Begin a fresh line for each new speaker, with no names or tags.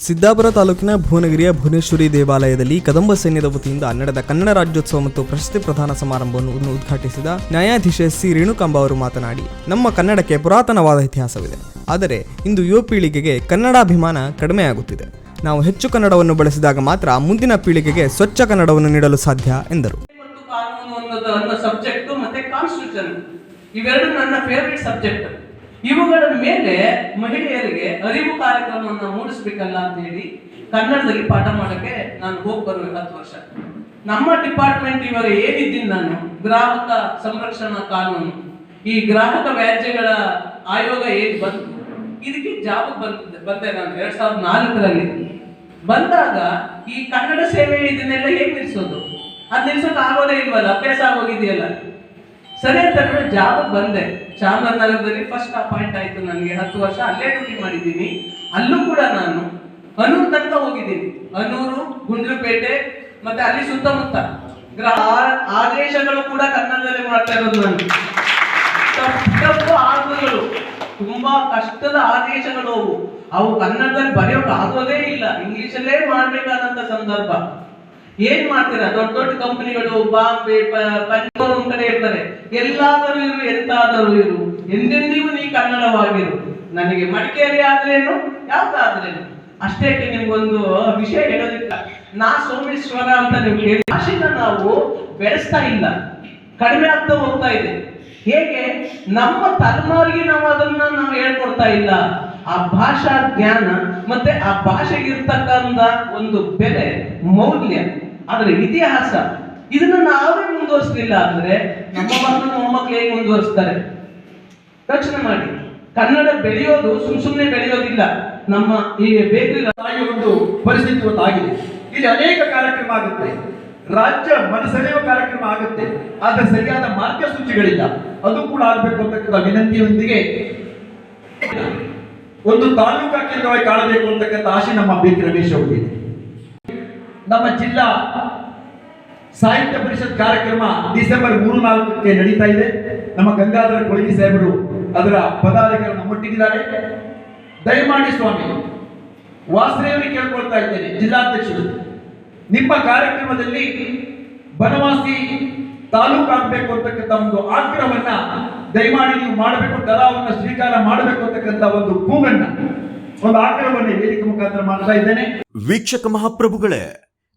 ಸಿದ್ದಾಪುರ ತಾಲೂಕಿನ ಭುವನಗಿರಿಯ ಭುವನೇಶ್ವರಿ ದೇವಾಲಯದಲ್ಲಿ ಕದಂಬ ಸೈನ್ಯದ ವತಿಯಿಂದ ನಡೆದ ಕನ್ನಡ ರಾಜ್ಯೋತ್ಸವ ಮತ್ತು ಪ್ರಶಸ್ತಿ ಪ್ರದಾನ ಸಮಾರಂಭವನ್ನು ಉದ್ಘಾಟಿಸಿದ ನ್ಯಾಯಾಧೀಶ ಸಿ ರೇಣುಕಾಂಬ ಅವರು ಮಾತನಾಡಿ, ನಮ್ಮ ಕನ್ನಡಕ್ಕೆ ಪುರಾತನವಾದ ಇತಿಹಾಸವಿದೆ. ಆದರೆ ಇಂದು ಯುವ ಪೀಳಿಗೆಗೆ ಕನ್ನಡಾಭಿಮಾನ ಕಡಿಮೆಯಾಗುತ್ತಿದೆ. ನಾವು ಹೆಚ್ಚು ಕನ್ನಡವನ್ನು ಬಳಸಿದಾಗ ಮಾತ್ರ ಮುಂದಿನ ಪೀಳಿಗೆಗೆ ಸ್ವಚ್ಛ ಕನ್ನಡವನ್ನು ನೀಡಲು ಸಾಧ್ಯ, ಎಂದರು.
ಇವೆರಡು ನನ್ನ ಸಬ್ಜೆಕ್ಟ್ ಇವುಗಳ ಮೇಲೆ ಮಹಿಳೆಯರಿಗೆ ಅರಿವು ಕಾರ್ಯಕ್ರಮವನ್ನು ಮೂಡಿಸ್ಬೇಕಲ್ಲ ಅಂತ ಹೇಳಿ ಕನ್ನಡದಲ್ಲಿ ಪಾಠ ಮಾಡಕ್ಕೆ ನಾನು ಹೋಗಿ ಬರುವೆ ಹತ್ತು ವರ್ಷ. ನಮ್ಮ ಡಿಪಾರ್ಟ್ಮೆಂಟ್ ಇವಾಗ ಏನಿದ್ದೀನಿ ನಾನು, ಗ್ರಾಹಕ ಸಂರಕ್ಷಣಾ ಕಾನೂನು. ಈ ಗ್ರಾಹಕ ವ್ಯಾಜ್ಯಗಳ ಆಯೋಗ ಏನ್ ಬಂತು? ಇದಕ್ಕೆ ಜಾಬ್ ಬಂದಿದ್ದೆ ಬಂದೆ ನಾನು ಎರಡ್ ಸಾವಿರದ ನಾಲ್ಕರಲ್ಲಿ. ಬಂದಾಗ ಈ ಕನ್ನಡ ಸೇವೆ ಇದನ್ನೆಲ್ಲ ಹೇಗೆ ನಿಲ್ಸೋದು? ಅದ್ ನಿಲ್ಸೋಕೆ ಆಗೋದೇ ಇಲ್ವಲ್ಲ, ಅಭ್ಯಾಸ ಆಗೋಗಿದೆಯಲ್ಲ. ಸರಿ ಅಂತ ಜಾಬ್ ಬಂದೆ. ಚಾಮರಾಜನಗರದಲ್ಲಿ ಫಸ್ಟ್ ಅಪಾಯಿಂಟ್ ಆಯ್ತು ನನಗೆ. ಹತ್ತು ವರ್ಷ ಅಲ್ಲೇ ಡ್ಯೂಟಿ ಮಾಡಿದ್ದೀನಿ. ಅಲ್ಲೂ ಕೂಡ ನಾನು ಅನೂರು ತನಕ ಹೋಗಿದ್ದೀನಿ. ಅನೂರು ಗುಂಡ್ಲುಪೇಟೆ, ಮತ್ತೆ ಅಲ್ಲಿ ಸುತ್ತಮುತ್ತ ಆದೇಶಗಳು ಕೂಡ ಕನ್ನಡದಲ್ಲಿ ಮಾಡ್ತಾ ಇರೋದು ನಾನು. ತಪ್ಪು ತುಂಬಾ ಕಷ್ಟದ ಆದೇಶಗಳು ಅವು. ಅವು ಕನ್ನಡದಲ್ಲಿ ಬರೆಯೋಕೆ ಆಗೋದೇ ಇಲ್ಲ. ಇಂಗ್ಲಿಷಲ್ಲೇ ಮಾಡ್ಬೇಕಾದಂತ ಸಂದರ್ಭ. ಏನ್ ಮಾಡ್ತೀರಾ? ದೊಡ್ಡ ದೊಡ್ಡ ಕಂಪನಿಗಳು, ಬಾಂಬೆ ಪಂಜಾಬ್ ಒಂದ್ ಕಡೆ ಇರ್ತಾರೆ. ಎಲ್ಲಾದರೂ ಇರು, ಎಂತಾದರೂ ಇರು. ಎಂದೆಂದಿಗೂ ನೀ ಕನ್ನಡವಾಗಿರು. ನನಗೆ ಮಡಿಕೇರಿ ಆದ್ರೇನು? ಯಾವ್ದಾದ್ರೇನು ಅಷ್ಟೇ ನಿಮ್ಗೊಂದು ವಿಷಯ ಹೇಳೋದಿಲ್ಲ. ನಾ ಸೋಮೇಶ್ವರ ಅಂತ ನೀವು ಕೇಳಿ ಭಾಷೆನ ನಾವು ಬೆಳೆಸ್ತಾ ಇಲ್ಲ. ಕಡಿಮೆ ಆಗ್ತಾ ಹೋಗ್ತಾ ಇದೆ. ಹೇಗೆ? ನಮ್ಮ ತಲೆಮಾರಿಗೆ ನಾವು ಅದನ್ನ ನಾವು ಹೇಳ್ಕೊಡ್ತಾ ಇಲ್ಲ. ಆ ಭಾಷಾ ಜ್ಞಾನ ಮತ್ತೆ ಆ ಭಾಷೆಗಿರ್ತಕ್ಕಂಥ ಒಂದು ಬೆಲೆ, ಮೌಲ್ಯ ಅದರ ಇತಿಹಾಸ, ಇದನ್ನ ನಾವೇ ಮುಂದುವರಿಸಲಿಲ್ಲ ಅಂದ್ರೆ ನಮ್ಮ ಮಕ್ಕಳು ಮೊಮ್ಮಕ್ಕಳು ಹೇಗೆ ಮುಂದುವರಿಸ್ತಾರೆ? ಯೋಚನೆ ಮಾಡಿ. ಕನ್ನಡ ಬೆಳೆಯೋದು ಸುಮ್ ಸುಮ್ಮನೆ ಬೆಳೆಯೋದಿಲ್ಲ. ನಮ್ಮ ಈ ಬೇಕರಿ
ಒಂದು ಪರಿಸ್ಥಿತಿ ಆಗಿದೆ ಇಲ್ಲಿ ಅನೇಕ ಕಾರ್ಯಕ್ರಮ ಆಗುತ್ತೆ. ರಾಜ್ಯ ಮನಸೆಳೆಯುವ ಕಾರ್ಯಕ್ರಮ ಆಗುತ್ತೆ. ಆದ್ರೆ ಸರಿಯಾದ ಮಾರ್ಗಸೂಚಿಗಳಿಲ್ಲ. ಅದು ಕೂಡ ಆಗ್ಬೇಕು ಅಂತಕ್ಕಂಥ ವಿನಂತಿಯೊಂದಿಗೆ ಒಂದು ತಾಲೂಕಾ ಕೇಂದ್ರವಾಗಿ ಕಾಣಬೇಕು ಅಂತಕ್ಕಂಥ ಆಶೆ ನಮ್ಮ ಬೇಕರಿ ರಮೇಶ್ ಅವರಿಗಿದೆ ನಮ್ಮ ಜಿಲ್ಲಾ ಸಾಹಿತ್ಯ ಪರಿಷತ್ ಕಾರ್ಯಕ್ರಮ ಡಿಸೆಂಬರ್ ಮೂರು ನಾಲ್ಕಕ್ಕೆ ನಡೀತಾ ಇದೆ. ನಮ್ಮ ಗಂಗಾಧರ ಕೊಳಗಿ ಸಾಹೇಬರು ಅದರ ಪದಾಧಿಕಾರಿ ನಮ್ಮೊಟ್ಟಿಗಿದ್ದಾರೆ ದಯಮಾಡಿ ಸ್ವಾಮಿ ವಾಸರೇವರಿಗೆ ಕೇಳ್ಕೊಳ್ತಾ ಇದ್ದೇನೆ, ಜಿಲ್ಲಾಧ್ಯಕ್ಷರು. ನಿಮ್ಮ ಕಾರ್ಯಕ್ರಮದಲ್ಲಿ ಬನವಾಸಿ ತಾಲೂಕು ಆಗಬೇಕು ಅಂತಕ್ಕಂಥ ಒಂದು ಆಗ್ರಹವನ್ನ ದಯಮಾಡಿ ನೀವು ಮಾಡಬೇಕು ದರಾವನ್ನ ಸ್ವೀಕಾರ ಮಾಡಬೇಕು ಅಂತಕ್ಕಂಥ ಒಂದು ಕೂಗನ್ನ, ಒಂದು ಆಗ್ರಹವನ್ನು ವೇದಿಕೆ ಮುಖಾಂತರ ಮಾಡ್ತಾ ಇದ್ದೇನೆ.
ವೀಕ್ಷಕ ಮಹಾಪ್ರಭುಗಳೇ